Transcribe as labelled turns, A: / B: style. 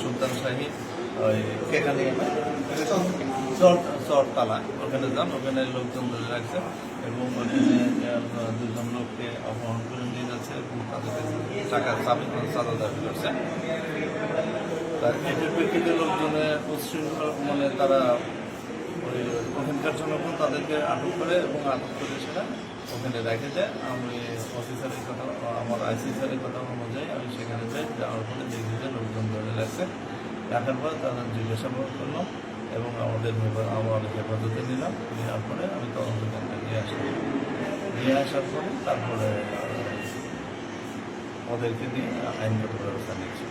A: সুলতান সাহেব, ওই কেখানে চরতলা ওখানে যান ওখানে লোকজন ধরে রাখছে এবং ওখানে দুজন লোককে অপহরণ করে নিয়ে যাচ্ছে এবং তাদের টাকা চাপি চাঁদা দাবি করছে। তার এটির প্রেক্ষিতে লোকজনের উচ্ছৃঙ্খল মানে তারা ওখানকার জনগণ তাদেরকে আটক করে এবং আটক করে সেটা ওখানে রেখে দেয়। আমি অফিসারের কথা, আমার আইসি স্যারের কথা অনুযায়ী আমি সেখানে যাই, যাওয়ার পরে দেখি যে লোকজন ধরে রাখছে। রাখার পর তাদের জিজ্ঞাসাবাদ করলাম এবং আমাদের আমার হেফাজতে নিলাম। নেওয়ার পরে আমি তদন্ত কেন্দ্রে নিয়ে আসলাম। নিয়ে আসার পরে তারপরে ওদেরকে নিয়ে আইনগত ব্যবস্থা নিচ্ছি